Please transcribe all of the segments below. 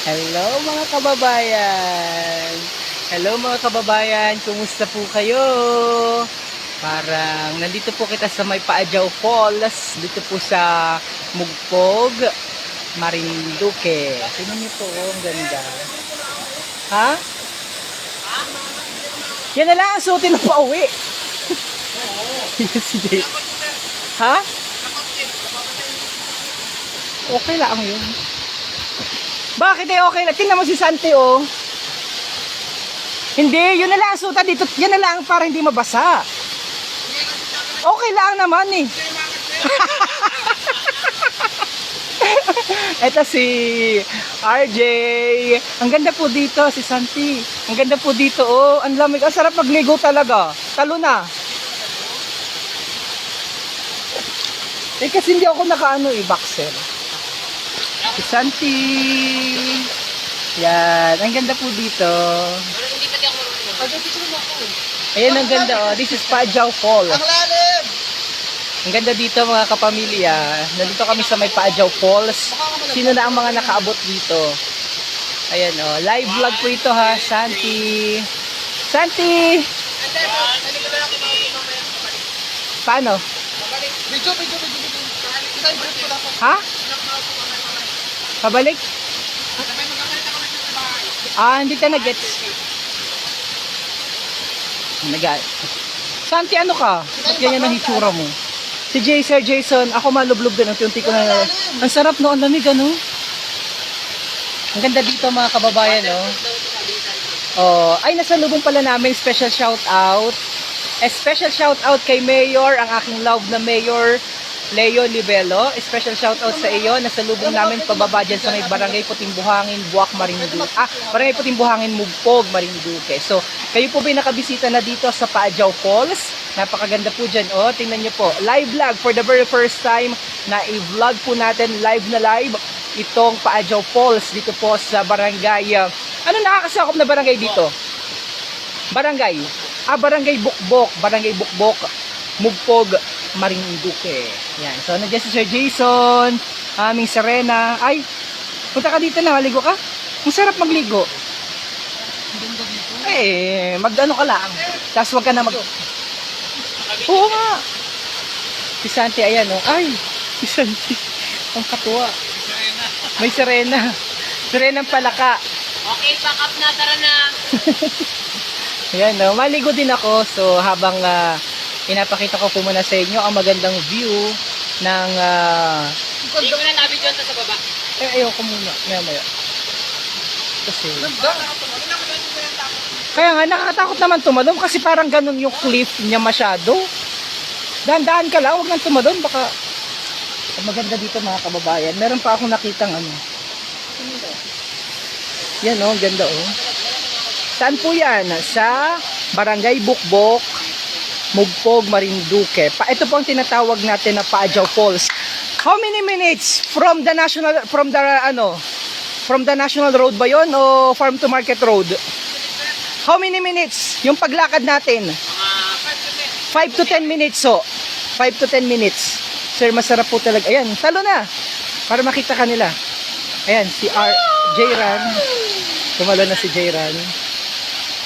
Hello mga kababayan! Hello mga kababayan! Kumusta po kayo? Parang nandito po kita sa may Paadyaw Falls, dito po sa Mugpog, Marinduque. Tingnan niyo po, oh, ang ganda. Ha? Yan na lang ang suotin na pauwi. yes, Jay. Ha? Okay lang yun. Bakit eh okay lang? Tingnan mo si Santi oh. Hindi, yun na lang ang suta dito. Yan na lang para hindi mabasa. Okay lang naman eh. Ito si RJ. Ang ganda po dito, si Santi. Ang ganda po dito, oh. Ang lamig. Ang sarap magligo talaga. Talo na. Eh, kasi hindi ako nakaano eh, boxer. Si Santi. Yan. Ang ganda po dito. Ayan ang ganda, oh. This is Pajaw Falls. Ang lalim! Ang ganda dito mga kapamilya. Nandito kami sa may Paajaw Falls. Sino na ang mga nakaabot dito? Ayan o. Live vlog po ito ha. Santi. Santi! Paano? Video, video, video, video. Isang brief ko lang po. Ha? Pabalik? Ah, hindi ka nag-gets. nag Santi, ano ka? Ba't ganyan ang hitsura mo? Si Jay, Sir Jason, ako malublob din. Unti-unti ko na. Ang sarap no, ang lamig ano. Ang ganda dito mga kababayan no. Oh, ay nasa lubong pala namin special shout out. A special shout out kay Mayor, ang aking love na Mayor Leo Libelo. Special shout out sa iyo. Nasa lubong namin pababa dyan sa may Barangay Puting Buhangin, Buwak, Marinduque. Ah, Barangay Puting Buhangin, Mugpog, Marinduque. So, kayo po ba nakabisita na dito sa Paajaw Falls? Napakaganda po dyan. Oh, tingnan niyo po. Live vlog for the very first time na i-vlog po natin live na live itong Paajaw Falls dito po sa barangay. ah, ano nakakasakop na barangay dito? Barangay. Ah, Barangay Bukbok. Barangay Bukbok. Mugpog, Marinduque. Yan. So, nandiyan si Sir Jason, aming Serena. Ay, punta ka dito na, maligo ka? Ang sarap magligo. Eh, mag-ano ka lang. Tapos wag ka na mag... Oo nga. Si Santi, ayan o. Ay, si Santi. Ang katuwa. May Serena. Serena palaka. Okay, pack up na, tara na. Ayan, no? maligo din ako. So, habang ah, pinapakita ko po muna sa inyo ang magandang view ng... ah, Hindi ko na nabit yun sa baba. eh, ayoko muna. Maya maya. Kasi... Kaya nga, nakakatakot naman tumalon kasi parang ganun yung cliff niya masyado. Dahan-dahan ka lang, huwag nang tumalon. Baka... Ang maganda dito mga kababayan. Meron pa akong nakitang ano. Yan oh, ang ganda oh. Saan po yan? Sa Barangay Bukbok, Mugpog, Marinduque. Pa, ito po ang tinatawag natin na Paajaw Falls. How many minutes from the national from the ano from the national road ba 'yon o farm to market road? How many minutes yung paglakad natin? 5 to 10 minutes so. 5 to 10 minutes. Sir, masarap po talaga. Ayan, talo na. Para makita ka nila. Ayan, si R. Jayran. Tumalo na si Jayran.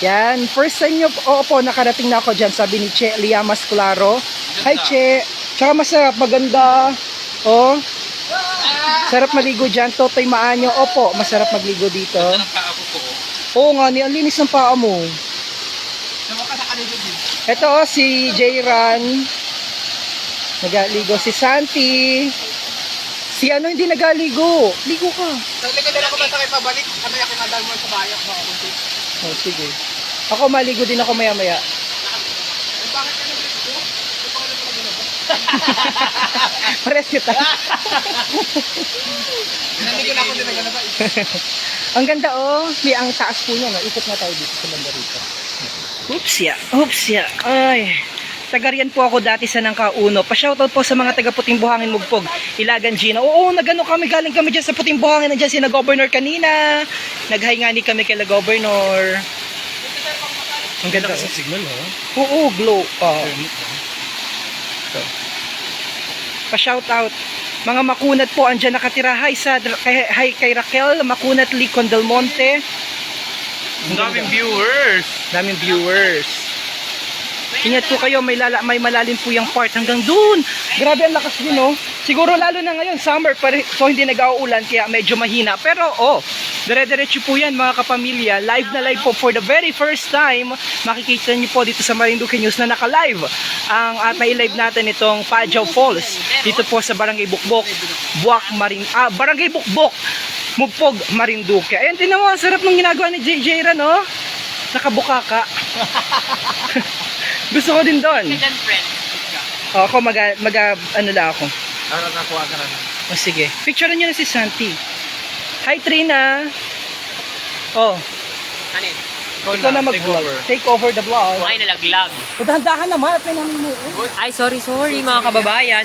Yan, first time nyo, oo po, nakarating na ako dyan, sabi ni Che Liamas Claro. Hi Che, tsaka masarap, maganda. Oh, sarap maligo dyan, Totoy Maanyo. Opo, masarap magligo dito. Ko. Oo nga, ni ang linis ng paa mo. Ito oh, si Jayran. Nagaligo si Santi. Si ano hindi nagaligo. Ligo ka. Sa likod na ako ba sa pabalik? Kami yung kinadal mo sa bayak mo. Oh, sige. Ako maligo din ako maya maya. Bakit ka nag-brief ko? Ito pa ka na pala ginaba. Pares kita. Nandito na ako din na ganaba. ang ganda oh. May ang taas po niya. No? Ikot na tayo dito sa banda rito. Oops ya. Oops ya. Ay. Tagarian po ako dati sa Nangkauno. Pa-shoutout po sa mga taga Puting Buhangin Mugpog. Ilagan Gina. Oo, nagano kami. Galing kami dyan sa Puting Buhangin. Nandiyan si na-governor kanina. Naghay nga ni kami kay governor. Ang ganda. oh. signal ha? Oo, glow. Oh. Pa-shoutout. Mga makunat po, andyan nakatira. Hi, sa, kay, hi kay Raquel, makunat Licon Del Monte. Ang daming viewers. Daming viewers. Ingat po kayo, may, lala, may malalim po yung part hanggang dun. Grabe ang lakas din, oh. Siguro lalo na ngayon, summer, pare, so hindi nag-auulan, kaya medyo mahina. Pero, oh, dire-diretso po yan, mga kapamilya. Live na live po for the very first time. Makikita niyo po dito sa Marinduque News na naka-live. Ang, at may live natin itong Pajaw Falls. Dito po sa Barangay Bukbok, Buwak Marin, ah, Barangay Bukbok, Mugpog, Marinduque. Ayan, tinan mo, sarap ng ginagawa ni JJ Ran, oh. Nakabuka ka. Gusto ko din doon. Second friend. O, ako mag, mag ano lang ako. Ara nakuha ka na. O sige. Picturean niyo na si Santi. Hi Trina. Oh, Ano yun? ikaw na mag-vlog. Take over the vlog. Ay, nalaglag. Dahan-dahan naman at may namumuo. Ay, sorry, sorry mga kababayan.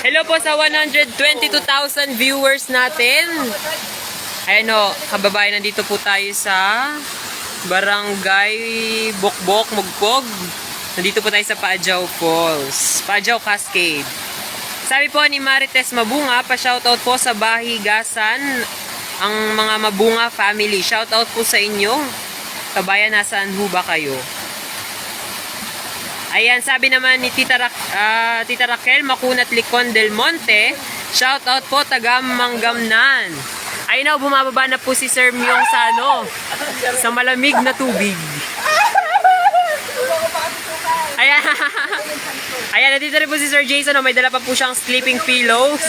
Hello po sa 122,000 viewers natin. Ayan o, kababayan, nandito po tayo sa Barangay Bokbok, Mugpog. Nandito po tayo sa Paajaw Falls. Paajaw Cascade. Sabi po ni Marites Mabunga, pa-shoutout po sa Bahigasan, ang mga Mabunga family. Shoutout po sa inyo. Kabayan, nasaan ho ba kayo? Ayan, sabi naman ni Tita, Ra- ah, Tita Raquel Makunat Licon Del Monte, shout out po taga Manggamnan. Ayun na, bumababa na po si Sir Myong sa ano, sa malamig na tubig. Ayan. Ayan, nandito rin po si Sir Jason. Oh, may dala pa po siyang sleeping pillows.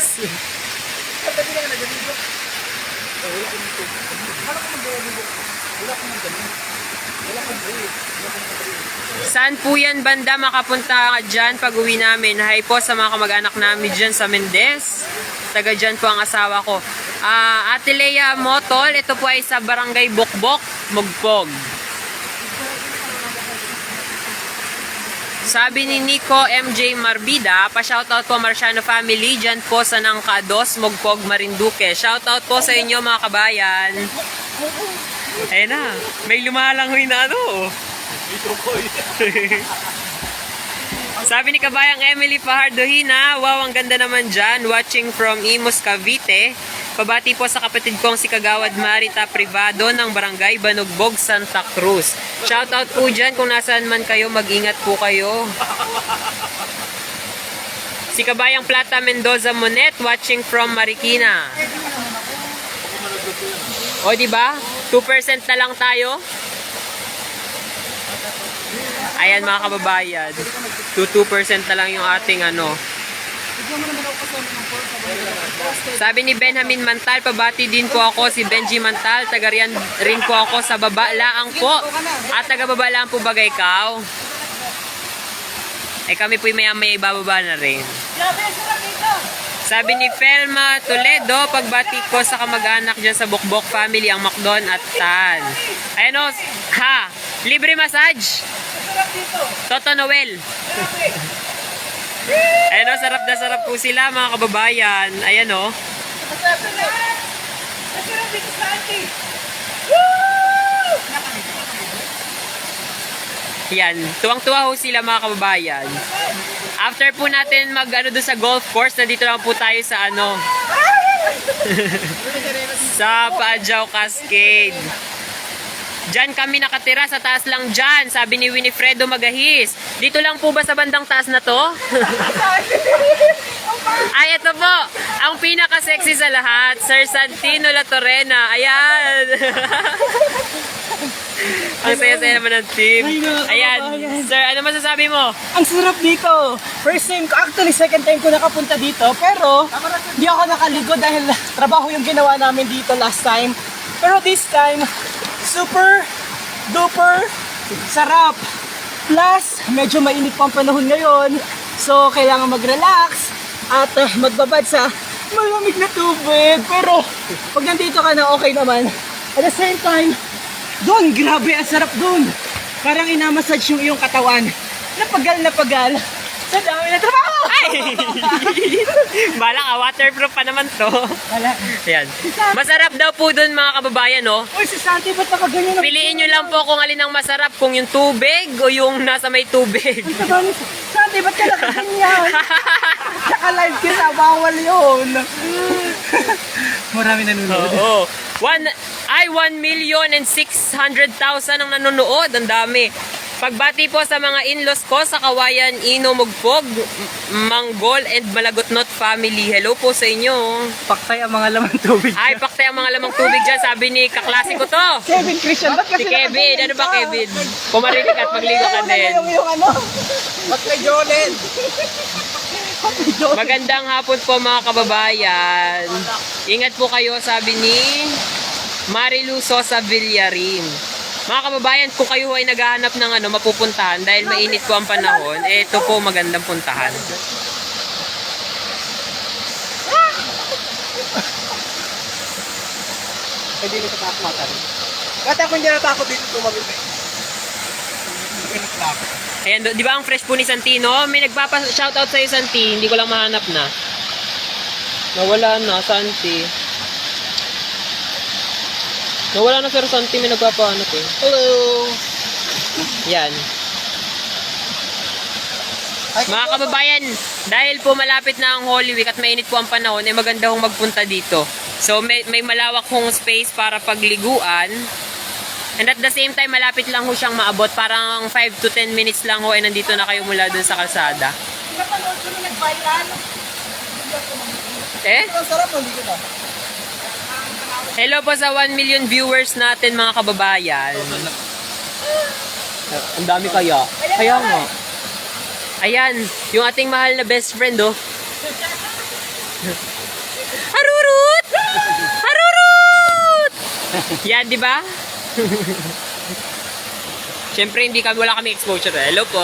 Saan po yan banda makapunta ka dyan pag uwi namin? Hi po sa mga kamag-anak namin dyan sa Mendez. Taga dyan po ang asawa ko. Ah, Ate Lea Motol, ito po ay sa Barangay Bukbok, Mugpog. Sabi ni Nico MJ Marbida, pa-shoutout po Marciano family dyan po sa Nangkados, Mugpog, Marinduque. Shoutout po sa inyo mga kabayan. Ayun na, may lumalangoy na ano. Sabi ni kabayang Emily Pahardohina, wow, ang ganda naman dyan, watching from Imus, Cavite. Pabati po sa kapatid kong si Kagawad Marita Privado ng Barangay Banugbog, Santa Cruz. Shoutout po dyan kung nasaan man kayo, mag-ingat po kayo. Si Kabayang Plata Mendoza Monet, watching from Marikina. O, di ba? 2% na lang tayo. Ayan mga kababayan. 2-2% na lang yung ating ano. Sabi ni Benjamin Mantal, pabati din po ako si Benji Mantal. Taga riyan rin po ako sa baba laang po. At taga baba laang po bagay ikaw. Eh kami po maya maya ibababa na rin. Sabi ni Felma Toledo, pagbati ko sa kamag-anak dyan sa Bukbok family, ang Macdon at Tan. Ayan o, ha, libre massage. Toto Noel. Ayan o, sarap na sarap po sila mga kababayan. Ayan o. Yan, tuwang-tuwa ho sila mga kababayan. After po natin mag ano doon sa golf course, nandito lang po tayo sa ano sa Paajaw Cascade. Diyan kami nakatira sa taas lang dyan, sabi ni Winifredo Magahis. Dito lang po ba sa bandang taas na to? Ay, ito po. Ang pinaka-sexy sa lahat, Sir Santino La Torrena. Ayan. Ang saya-saya naman ng team. Ayan. Sir, ano masasabi mo? Ang sarap dito. First time ko, actually second time ko nakapunta dito. Pero, hindi ako nakaligo dahil trabaho yung ginawa namin dito last time. Pero this time, super duper sarap. Plus, medyo mainit pa ang panahon ngayon. So, kailangan mag-relax at uh, magbabad sa malamig na tubig. Pero, pag nandito ka na, okay naman. At the same time, doon, grabe, ang sarap doon. Parang inamassage yung iyong katawan. Napagal na pagal. Sa dami na trabaho! Ay! Bala ka, waterproof pa naman to. Wala. Ayan. Masarap daw po dun mga kababayan, no? Uy, si Santi, ba't nakaganyan na? Piliin nyo lang po kung alin ang masarap, kung yung tubig o yung nasa may tubig. Santi, ba't ka nakaganyan? Tsaka live ka bawal yun. Marami nanonood. Oo. One, ay, 1 million and 600,000 ang nanonood. Ang dami. Pagbati po sa mga in-laws ko sa Kawayan, Ino, Mugpog, Manggol, and Malagotnot family. Hello po sa inyo. Paktay ang mga laman tubig. Ay, paktay ang mga lamang tubig dyan. Sabi ni kaklase ko to. Kevin Christian, ba't kasi Si Kevin. Ano ba, Kevin? Pumarinig at magligo ka din. Yung, yung ano? Ba't kay Jolene? Magandang hapon po mga kababayan. Ingat po kayo, sabi ni Marilu Sosa Villarin. Mga kababayan, kung kayo ay naghahanap ng ano, mapupuntahan dahil mainit po ang panahon, ito po magandang puntahan. Hindi nito takmatan. Kahit ako hindi natakot dito tumawid eh. Ako. Ayan, di ba ang fresh po ni Santino? May nagpapa-shoutout sa'yo, Santi. Hindi ko lang mahanap na. Nawala na, Santi. Nawala na, Sir Santi. May nagpapahanap eh. Hello! Yan. Ay, Mga kababayan, dahil po malapit na ang Holy Week at mainit po ang panahon, eh maganda hong magpunta dito. So may, may malawak hong space para pagliguan. And at the same time, malapit lang ho siyang maabot. Parang 5 to 10 minutes lang ho ay nandito na kayo mula dun sa kalsada. Napanood ko nung nag-viral. Eh? Ang sarap, hindi ko ba? Hello po sa 1 million viewers natin mga kababayan. Ang dami kaya. Kaya nga. Ayan, yung ating mahal na best friend oh. Harurut! Harurut! Yan, di ba? Siyempre, hindi kami, wala kami exposure. eh. Hello po.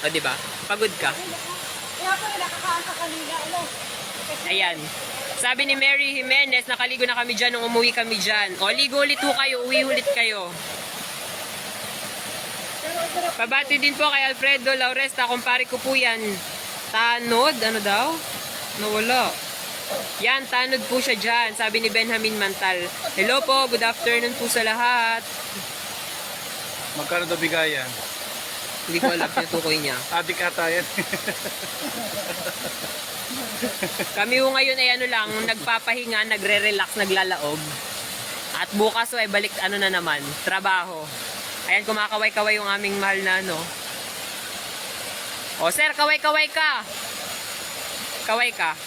O, di ba? Pagod ka. Kaya pa nakakaan ka kanina, ano? Ayan. Sabi ni Mary Jimenez, nakaligo na kami dyan nung umuwi kami dyan. O, ligo ulit po kayo, uwi ulit kayo. Pabati din po kay Alfredo Lauresta, kumpare ko po yan. Tanod, ano daw? Nawala. Yan, tanod po siya dyan, sabi ni Benjamin Mantal. Hello po, good afternoon po sa lahat. Magkano daw bigayan? Hindi ko alam yung tukoy niya. Adik ata yan. Kami ho ngayon ay ano lang, nagpapahinga, nagre-relax, naglalaog. At bukas ay balik ano na naman, trabaho. Ayan, kumakaway-kaway yung aming mahal na ano. O sir, kaway-kaway ka! Kaway ka.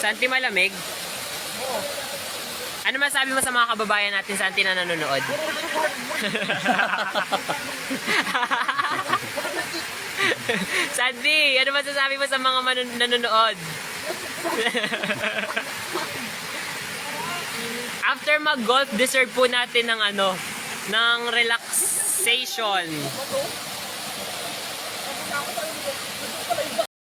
Santi malamig? Ano masabi mo sa mga kababayan natin, Santi, na nanonood? Sandy, ano masasabi mo sa mga manun- nanonood? After mag-golf, deserve po natin ng ano, ng relaxation.